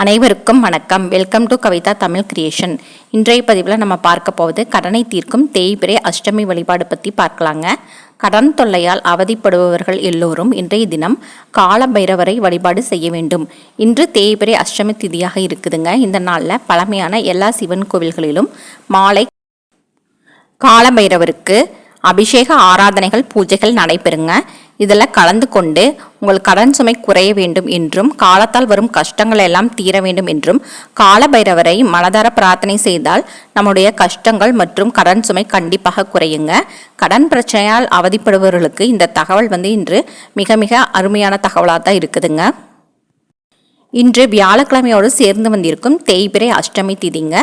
அனைவருக்கும் வணக்கம். Welcome to Kavitha Tamil creation இன்றைய பதிவில் நம்ம பார்க்க போவது கடனை தீர்க்கும் தேய்பிரை அஷ்டமி வழிபாடு பற்றி பார்க்கலாங்க. கடன் தொல்லையால் அவதிப்படுபவர்கள் எல்லோரும் இன்றைய தினம் கால பைரவரை வழிபாடு செய்ய வேண்டும். இன்று தேய்பிரை அஷ்டமி திதியாக இருக்குதுங்க. இந்த நாளில் பழமையான எல்லா சிவன் கோவில்களிலும் மாலை காலபைரவருக்கு அபிஷேக ஆராதனைகள் பூஜைகள் நடைபெறுங்க. இதில் கலந்து கொண்டு உங்கள் கடன் சுமை குறைய வேண்டும் என்றும் காலத்தால் வரும் கஷ்டங்கள் எல்லாம் தீர வேண்டும் என்றும் காலபைரவரை மனதார பிரார்த்தனை செய்தால் நம்முடைய கஷ்டங்கள் மற்றும் கடன் சுமை கண்டிப்பாக குறையுங்க. கடன் பிரச்சனையால் அவதிப்படுபவர்களுக்கு இந்த தகவல் வந்து இன்று மிக மிக அருமையான தகவலாக தான் இருக்குதுங்க. இன்று வியாழக்கிழமையோடு சேர்ந்து வந்திருக்கும் தேய்பிரை அஷ்டமி திதிங்க.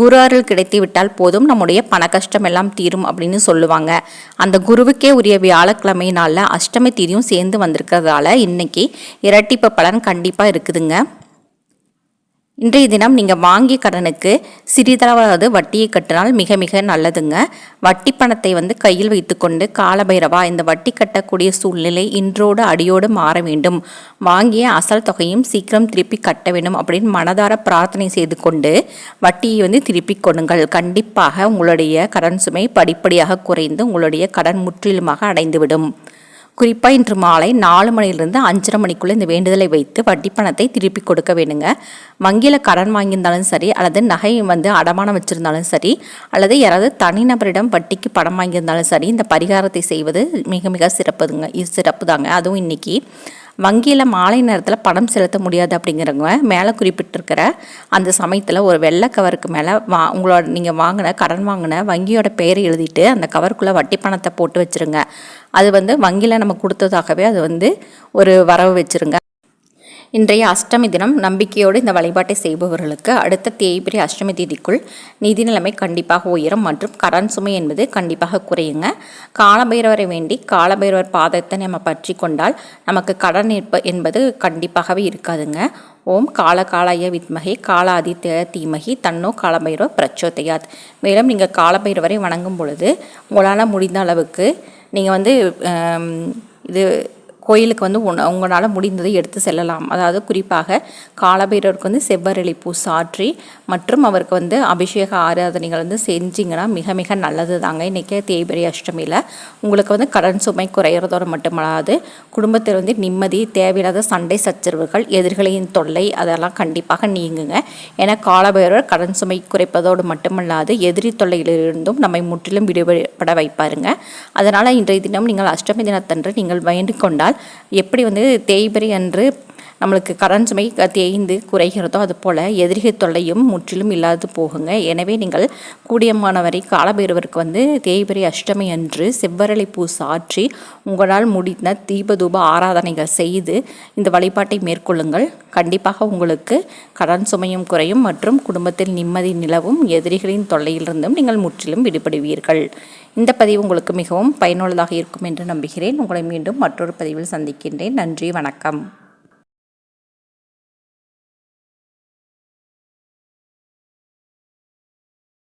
குரு அருள் கிடைத்து விட்டால் போதும் நம்முடைய பண கஷ்டம் எல்லாம் தீரும் அப்படின்னு சொல்லுவாங்க. அந்த குருவுக்கே உரிய வியாழக்கிழமை நாளில் அஷ்டமி திதியும் சேர்ந்து வந்திருக்கிறதால இன்னைக்கு இரட்டிப்பு பலன் கண்டிப்பாக இருக்குதுங்க. இன்றைய தினம் நீங்கள் வாங்கிய கடனுக்கு சிறிதளவாவது வட்டியை கட்டினால் மிக மிக நல்லதுங்க. வட்டி பணத்தை வந்து கையில் வைத்துக்கொண்டு காலபைரவா இந்த வட்டி கட்டக்கூடிய சூழ்நிலை இன்றோடு அடியோடு மாற வேண்டும். வாங்கிய அசல் தொகையும் சீக்கிரம் திருப்பி கட்ட வேண்டும் அப்படின்னு மனதார பிரார்த்தனை செய்து கொண்டு வட்டியை வந்து திருப்பி கொடுங்கள். கண்டிப்பாக உங்களுடைய கடன் சுமை படிப்படியாக குறைந்து உங்களுடைய கடன் முற்றிலுமாக அடைந்துவிடும். குறிப்பாக இன்று மாலை நாலு மணிலிருந்து அஞ்சரை மணிக்குள்ளே இந்த வேண்டுதலை வைத்து வட்டி பணத்தை திருப்பி கொடுக்க வேணுங்க வங்கியில் கடன் வாங்கியிருந்தாலும் சரி அல்லது நகை வந்து அடமானம் வச்சுருந்தாலும் சரி அல்லது யாராவது தனிநபரிடம் வட்டிக்கு பணம் வாங்கியிருந்தாலும் சரி இந்த பரிகாரத்தை செய்வது மிக மிக சிறப்புதுங்க இது சிறப்பு தாங்க அதுவும் இன்றைக்கி வங்கியில் மாலை நேரத்தில் பணம் செலுத்த முடியாது அப்படிங்கிறவங்க மேலே குறிப்பிட்டிருக்கிற அந்த சமயத்தில் ஒரு வெள்ளை கவருக்கு மேலே வா உங்களோட நீங்கள் வாங்கின கடன் வாங்கின வங்கியோட பெயரை எழுதிட்டு அந்த கவருக்குள்ளே வட்டி பணத்தை போட்டு வச்சுருங்க. அது வந்து வங்கியில் நம்ம கொடுத்ததாகவே அது வந்து ஒரு வரவு வச்சுருங்க. இன்றைய அஷ்டமி தினம் நம்பிக்கையோடு இந்த வழிபாட்டை செய்பவர்களுக்கு அடுத்த தேய்பிரி அஷ்டமி தேதிக்குள் நிதி நிலைமை கண்டிப்பாக உயரும் மற்றும் கடன் சுமை என்பது கண்டிப்பாக குறையுங்க. காலபைரவரை வேண்டி காலபைரவர் பாதத்தை நம்ம பற்றி கொண்டால் நமக்கு கடன் என்பது கண்டிப்பாகவே இருக்காதுங்க. ஓம் கால காலாய வித்மகே காலாதித்ய தீமகி தன்னோ காலபைரவ பிரச்சோதயாத். மேலும் நீங்கள் காலபைரவரை வணங்கும் பொழுது உங்களால் முடிந்த அளவுக்கு நீங்கள் வந்து இது கோயிலுக்கு வந்து உண உங்களால் முடிந்ததை எடுத்து செல்லலாம். அதாவது குறிப்பாக காலபைரவருக்கு வந்து செவ்வரளி பூ சாற்றி மற்றும் அவருக்கு வந்து அபிஷேக ஆராதனைகள் வந்து செஞ்சிங்கன்னா மிக மிக நல்லது தாங்க இன்றைக்கி தேய்பிரி அஷ்டமியில் உங்களுக்கு வந்து கடன் சுமை குறையிறதோடு மட்டுமல்லாது குடும்பத்தில் வந்து நிம்மதி தேவையில்லாத சண்டை சச்சரவுகள் எதிர்களின் தொல்லை அதெல்லாம் கண்டிப்பாக நீங்குங்க. ஏன்னா காலபைரவர் கடன் சுமை குறைப்பதோடு மட்டுமல்லாது எதிரி தொல்லையிலிருந்தும் நம்மை முற்றிலும் விடுபட வைப்பாருங்க. அதனால் இன்றைய தினம் நீங்கள் அஷ்டமி தினத்தன்று நீங்கள் வேண்டிக் கொண்டால் எப்படி வந்து தேய்பிரை அன்று நம்மளுக்கு கடன் சுமை தேய்ந்து குறைகிறதோ அது போல் எதிரிகை தொல்லையும் முற்றிலும் இல்லாது போகுங்க. எனவே நீங்கள் கூடியமானவரை காலபைரவருக்கு வந்து தேய்பிரை அஷ்டமி அன்று செவ்வரளி பூ சாற்றி உங்களால் முடிந்த தீபதூப ஆராதனைகள் செய்து இந்த வழிபாட்டை மேற்கொள்ளுங்கள். கண்டிப்பாக உங்களுக்கு கடன் சுமையும் குறையும் மற்றும் குடும்பத்தில் நிம்மதி நிலவும் எதிரிகளின் தொல்லையிலிருந்தும் நீங்கள் முற்றிலும் விடுபடுவீர்கள். இந்த பதிவு உங்களுக்கு மிகவும் பயனுள்ளதாக இருக்கும் என்று நம்புகிறேன். உங்களை மீண்டும் மற்றொரு பதிவில் சந்திக்கின்றேன். நன்றி வணக்கம்.